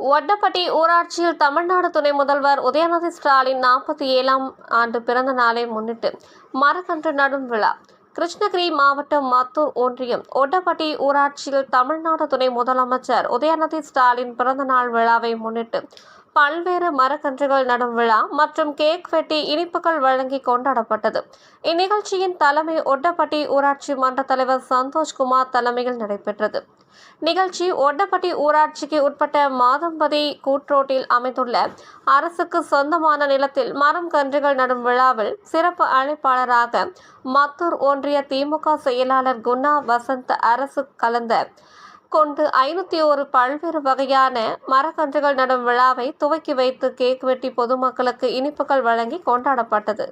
ஒட்டப்பட்டி ஊராட்சியில் தமிழ்நாடு துணை முதல்வர் உதயநிதி ஸ்டாலின் நாற்பத்தி ஏழாம் ஆண்டு பிறந்த நாளை முன்னிட்டு மரக்கன்று நடும் விழா. கிருஷ்ணகிரி மாவட்டம் மத்தூர் ஒன்றியம் ஒட்டப்பட்டி ஊராட்சியில் தமிழ்நாடு துணை முதலமைச்சர் உதயநிதி ஸ்டாலின் பிறந்தநாள் விழாவை முன்னிட்டு பல்வேறு மரக்கன்றுகள் நடும் விழா மற்றும் கேக் வெட்டி இனிப்புகள் வழங்கி கொண்டாடப்பட்டது. இந்நிகழ்ச்சியின் தலைமை ஒட்டப்பட்டி ஊராட்சி மன்ற தலைவர் சந்தோஷ்குமார் தலைமையில் நடைபெற்றது. நிகழ்ச்சி ஒட்டப்பட்டி ஊராட்சிக்கு உட்பட்ட மாதம்பதி கூட்ரோட்டில் அமைந்துள்ள அரசுக்கு சொந்தமான நிலத்தில் மரம் கன்றுகள் நடும் விழாவில் சிறப்பு அழைப்பாளராக மத்தூர் ஒன்றிய திமுக செயலாளர் குணா வசந்த் அரசு கலந்த கொண்டு ஐநூற்றி ஒரு பல்வேறு வகையான மரக்கன்றுகள் நடும் விழாவை துவக்கி வைத்து கேக் வெட்டி பொதுமக்களுக்கு இனிப்புகள் வழங்கி கொண்டாடப்பட்டது.